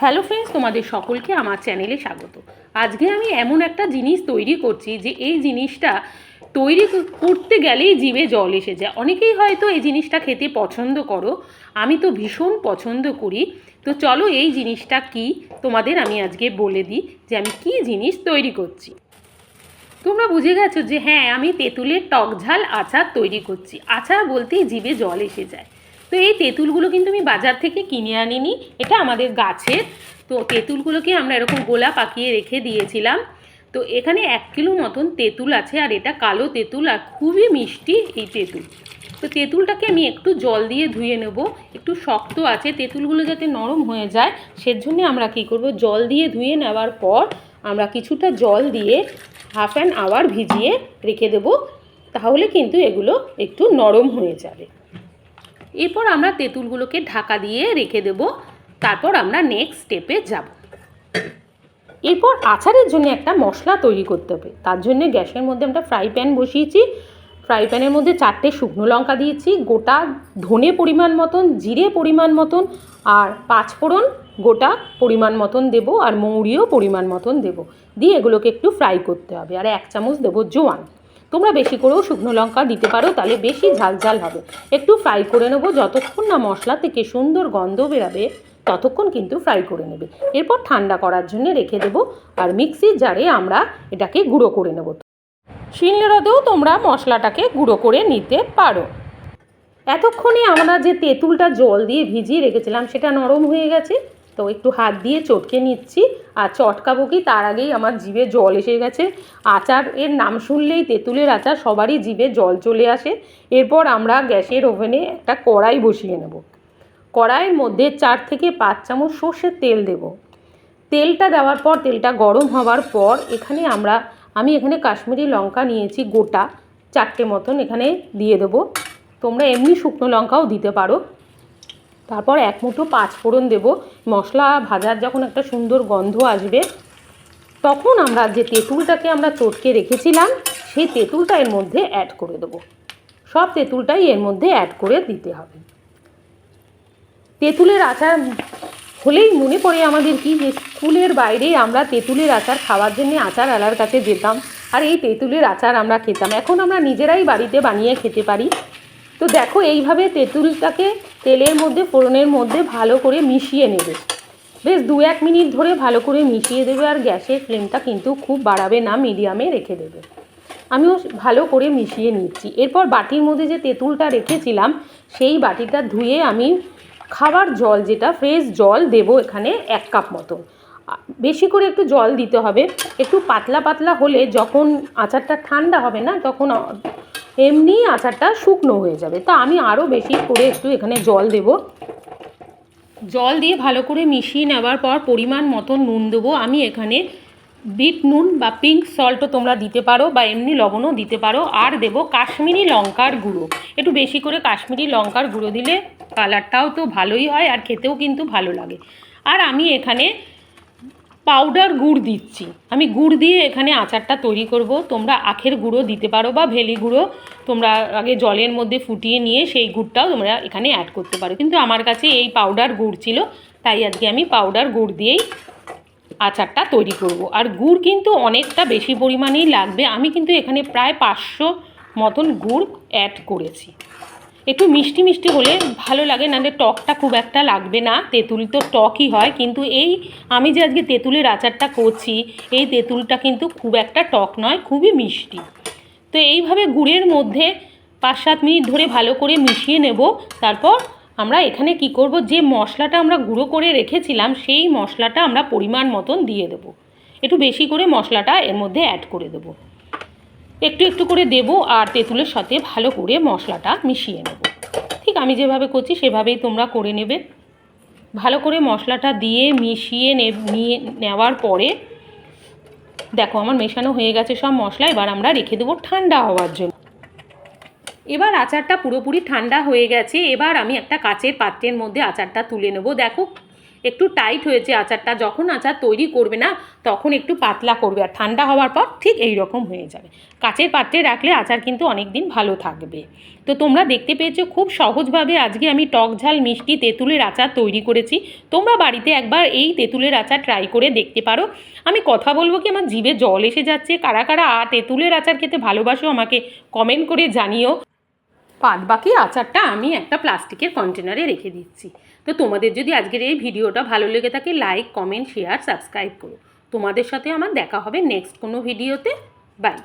Hello friends তোমাদের সকলকে আমার চ্যানেলে স্বাগত। আজকে আমি এমন একটা জিনিস তৈরি করছি যে এই জিনিসটা তৈরি করতে গেলেই জিভে জল এসে যায়। অনেকেই হয়তো এই জিনিসটা খেতে পছন্দ করো, আমি তো ভীষণ পছন্দ করি। তো চলো এই জিনিসটা কি তোমাদের আমি আজকে বলে দিই যে আমি কি জিনিস তৈরি করছি। তোমরা বুঝে গেছো যে হ্যাঁ আমি তেঁতুলের টক ঝাল আচার তৈরি করছি। আচার বলতেই জিভে জল এসে যায়। তো এই তেঁতুলগুলো কিন্তু আমি বাজার থেকে কিনে আনিনি। এটা আমাদের গাছের। তো তেঁতুলগুলোকে আমরা এরকম গোলা পাকিয়ে রেখে দিয়েছিলাম। তো এখানে এক কিলো মতন তেঁতুল আছে আর এটা কালো তেঁতুল আর খুবই মিষ্টি এই তেঁতুল। তো তেঁতুলটাকে আমি একটু জল দিয়ে ধুয়ে নেব। একটু শক্ত আছে, তেঁতুলগুলো যাতে নরম হয়ে যায়, সেজন্য আমরা কী করব, জল দিয়ে ধুয়ে নেওয়ার পর আমরা কিছুটা জল দিয়ে হাফ অ্যান আওয়ার ভিজিয়ে রেখে দেব। তাহলে কিন্তু এগুলো একটু নরম হয়ে যাবে। এরপর আমরা তেঁতুলগুলোকে ঢাকা দিয়ে রেখে দেব। তারপর আমরা নেক্সট স্টেপে যাব। এরপর আচারের জন্য একটা মশলা তৈরি করতে হবে। তার জন্য গ্যাসের মধ্যে আমরা ফ্রাই প্যান বসিয়েছি। ফ্রাই প্যানের মধ্যে চারটে শুকনো লঙ্কা দিয়েছি। গোটা ধনে পরিমাণ মতন, জিরে পরিমাণ মতন আর পাঁচফোড়ন গোটা পরিমাণ মতন দেব আর মৌরিও পরিমাণ মতন দেব। দিয়ে এগুলোকে একটু ফ্রাই করতে হবে। আর এক চামচ দেবো জোয়ান। তোমরা বেশি করেও শুকনো লঙ্কা দিতে পারো, তাহলে বেশি ঝাল ঝাল হবে। একটু ফ্রাই করে নেব, যতক্ষণ না মশলা থেকে সুন্দর গন্ধ বেরাবে, ততক্ষণ কিন্তু ফ্রাই করে নেবে। এরপর ঠান্ডা করার জন্য রেখে দেবো, আর মিক্সির জারে আমরা এটাকে গুঁড়ো করে নেব। শিলনোড়াতেও তোমরা মশলাটাকে গুঁড়ো করে নিতে পারো। এতক্ষণে আমরা যে তেঁতুলটা জল দিয়ে ভিজিয়ে রেখেছিলাম, সেটা নরম হয়ে গেছে। তো একটু হাত দিয়ে চটকে নিচ্ছি। আর চটকাবো কি? তার আগেই আমার জিভে জল এসে গেছে। আচার, এর নাম শুনলেই তেঁতুলের আচার সবারই জিভে জল চলে আসে। এরপর আমরা গ্যাসের ওভেনে একটা কড়াই বসিয়ে নেব। কড়াইয়ের মধ্যে চার থেকে পাঁচ চামচ সর্ষের তেল দেব। তেলটা দেওয়ার পর, তেলটা গরম হওয়ার পর এখানে আমরা, আমি এখানে কাশ্মীরি লঙ্কা নিয়েছি গোটা। চারটে মতন এখানে দিয়ে দেবো। তোমরা এমনি শুকনো লঙ্কাও দিতে পারো। তারপর এক মুঠো পাঁচ ফোড়ন দেবো। মশলা ভাজার যখন একটা সুন্দর গন্ধ আসবে, তখন আমরা যে তেঁতুলটাকে আমরা চটকে রেখেছিলাম, সেই তেঁতুলটা এর মধ্যে অ্যাড করে দেবো। সব তেঁতুলটাই এর মধ্যে অ্যাড করে দিতে হবে। তেঁতুলের আচার হলেই মনে পড়ে আমাদের কি যে স্কুলের বাইরে আমরা তেঁতুলের আচার খাওয়ার জন্য আচার আলার কাছে যেতাম আর এই তেঁতুলের আচার আমরা খেতাম। এখন আমরা নিজেরাই বাড়িতে বানিয়ে খেতে পারি। তো দেখো এইভাবে তেঁতুলটাকে তেলের মধ্যে, ফোড়নের মধ্যে ভালো করে মিশিয়ে নেবে। বেশ দু এক মিনিট ধরে ভালো করে মিশিয়ে দেবে আর গ্যাসের ফ্লেমটা কিন্তু খুব বাড়াবে না, মিডিয়ামে রেখে দেবে। আমিও ভালো করে মিশিয়ে নিচ্ছি। এরপর বাটির মধ্যে যে তেঁতুলটা রেখেছিলাম, সেই বাটিটা ধুয়ে আমি খাবার জল যেটা, ফ্রেশ জল দেব এখানে এক কাপ মতো। বেশি করে একটু জল দিতে হবে। একটু পাতলা পাতলা হলে যখন আচারটা ঠান্ডা হবে না, তখন এমনি আচারটা শুকনো হয়ে যাবে। তা আমি আরও বেশি করে একটু এখানে জল দেব। জল দিয়ে ভালো করে মিশিয়ে নেওয়ার পর পরিমাণ মতো নুন দেবো। আমি এখানে বিট নুন বা পিঙ্ক সল্টও তোমরা দিতে পারো বা এমনি লবণও দিতে পারো। আর দেব কাশ্মীরি লঙ্কার গুঁড়ো। একটু বেশি করে কাশ্মীরি লঙ্কার গুঁড়ো দিলে কালারটাও তো ভালোই হয় আর খেতেও কিন্তু ভালো লাগে। আর আমি এখানে পাউডার গুড় দিচ্ছি। আমি গুড় দিয়ে এখানে আচারটা তৈরি করব। তোমরা আখের গুঁড়ো দিতে পারো বা ভেলি গুঁড়ো। তোমরা আগে জলের মধ্যে ফুটিয়ে নিয়ে সেই গুড়টাও তোমরা এখানে অ্যাড করতে পারো। কিন্তু আমার কাছে এই পাউডার গুড় ছিল, তাই আজকে আমি পাউডার গুড় দিয়েই আচারটা তৈরি করব। আর গুড় কিন্তু অনেকটা বেশি পরিমাণেই লাগবে। আমি কিন্তু এখানে প্রায় পাঁচশো মতন গুড় অ্যাড করেছি। একটু মিষ্টি মিষ্টি হলে ভালো লাগে নাহলে টকটা খুব একটা লাগবে না। তেঁতুল তো টকই হয়, কিন্তু এই আমি যে আজকে তেঁতুলের আচারটা করছি, এই তেঁতুলটা কিন্তু খুব একটা টক নয়, খুবই মিষ্টি। তো এইভাবে গুড়ের মধ্যে পাঁচ সাত মিনিট ধরে ভালো করে মিশিয়ে নেব। তারপর আমরা এখানে কি করব, যে মশলাটা আমরা গুঁড়ো করে রেখেছিলাম, সেই মশলাটা আমরা পরিমাণ মতন দিয়ে দেব। একটু বেশি করে মশলাটা এর মধ্যে অ্যাড করে দেবো। একটু একটু করে দেব আর তেঁতুলের সাথে ভালো করে মশলাটা মিশিয়ে নেব। ঠিক আমি যেভাবে করছি সেভাবেই তোমরা করে নেবে। ভালো করে মশলাটা দিয়ে মিশিয়ে নিয়ে নেওয়ার পরে দেখো আমার মেশানো হয়ে গেছে সব মশলা, এবার আমরা রেখে দেবো ঠান্ডা হওয়ার জন্য। এবার আচারটা পুরোপুরি ঠান্ডা হয়ে গেছে, এবার আমি একটা কাচের পাত্রের মধ্যে আচারটা তুলে নেব। দেখো একটু টাইট হয়েছে আচারটা যখন আচার তৈরি করবে না, তখন একটু পাতলা করবে আর ঠান্ডা হওয়ার পর ঠিক এই রকম হয়ে যাবে। কাচের পাত্রে রাখলে আচার কিন্তু অনেক দিন ভালো থাকবে। তো তোমরা দেখতে পেয়েছ খুব সহজভাবে আজকে আমি টক ঝাল মিষ্টি তেঁতুলের আচার তৈরি করেছি। তোমরা বাড়িতে একবার এই তেঁতুলের আচার ট্রাই করে দেখতে পারো। আমি কথা বলব কি আমার জিভে জল এসে যাচ্ছে। কারা কারা তেঁতুলের আচার খেতে ভালোবাসো আমাকে কমেন্ট করে জানিও। বাদ বাকি আচারটা আমি একটা প্লাস্টিকের কন্টেনারে রেখে দিচ্ছি। তো তোমাদের যদি আজকের এই ভিডিওটা ভালো লেগে থাকে লাইক কমেন্ট শেয়ার সাবস্ক্রাইব করো। তোমাদের সাথে আমার দেখা হবে নেক্সট কোনো ভিডিওতে। বাই